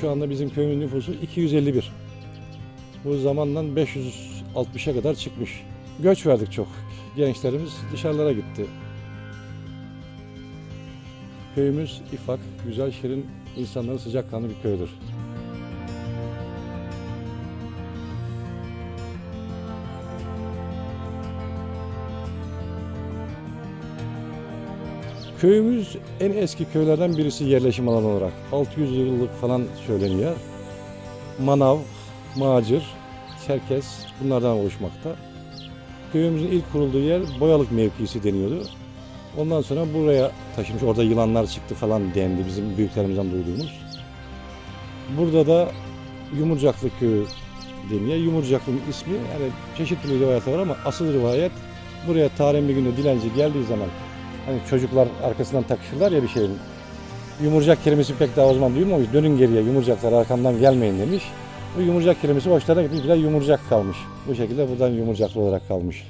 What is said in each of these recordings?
Şu anda bizim köyün nüfusu 251. Bu zamandan 560'a kadar çıkmış. Göç verdik çok. Gençlerimiz dışarılara gitti. Köyümüz ifak, güzel, şirin, insanların sıcakkanlı bir köydür. Köyümüz en eski köylerden birisi yerleşim alanı olarak. 600 yıllık falan söyleniyor. Manav, Macir, Çerkes bunlardan oluşmakta. Köyümüzün ilk kurulduğu yer Boyalık mevkisi deniyordu. Ondan sonra buraya taşımış. Orada yılanlar çıktı falan dendi bizim büyüklerimizden duyduğumuz. Burada da Yumurcaklı Köyü deniyor. Yumurcaklı'nın ismi yani çeşitli rivayetler var ama asıl rivayet buraya tarihin bir günde dilenci geldiği zaman hani çocuklar arkasından takışırlar ya bir şeyin. Yumurcak kelimesi pek daha o zaman duyulmamış. Dönün geriye yumurcaklar arkamdan gelmeyin demiş. Bu yumurcak kelimesi hoşlarına gitmiş. Bir de yumurcak kalmış. Bu şekilde buradan yumurcaklı olarak kalmış.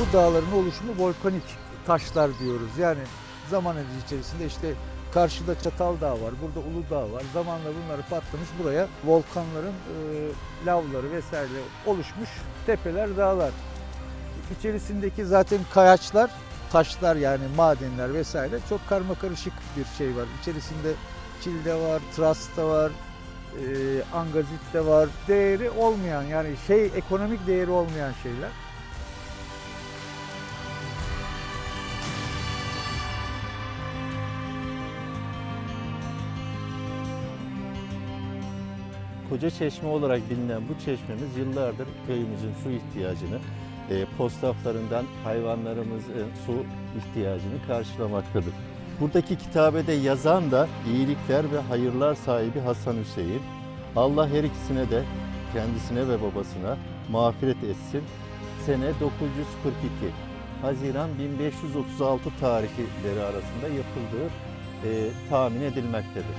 Bu dağların oluşumu volkanik taşlar diyoruz. Yani zaman içerisinde işte karşıda Çatal Dağı var, burada Uludağ var. Zamanla bunları patlamış buraya volkanların e, lavları vesaire oluşmuş tepeler, dağlar. İçerisindeki zaten kayaçlar, taşlar yani madenler vesaire çok karma karışık bir şey var. İçerisinde çilde var, tras da var, e, angazit de var. Değeri olmayan yani şey ekonomik değeri olmayan şeyler. Koca Çeşme olarak bilinen bu çeşmemiz yıllardır köyümüzün su ihtiyacını, e, postaflarından hayvanlarımızın su ihtiyacını karşılamaktadır. Buradaki kitabede yazan da iyilikler ve hayırlar sahibi Hasan Hüseyin. Allah her ikisine de kendisine ve babasına mağfiret etsin. Sene 942, Haziran 1536 tarihleri arasında yapıldığı e, tahmin edilmektedir.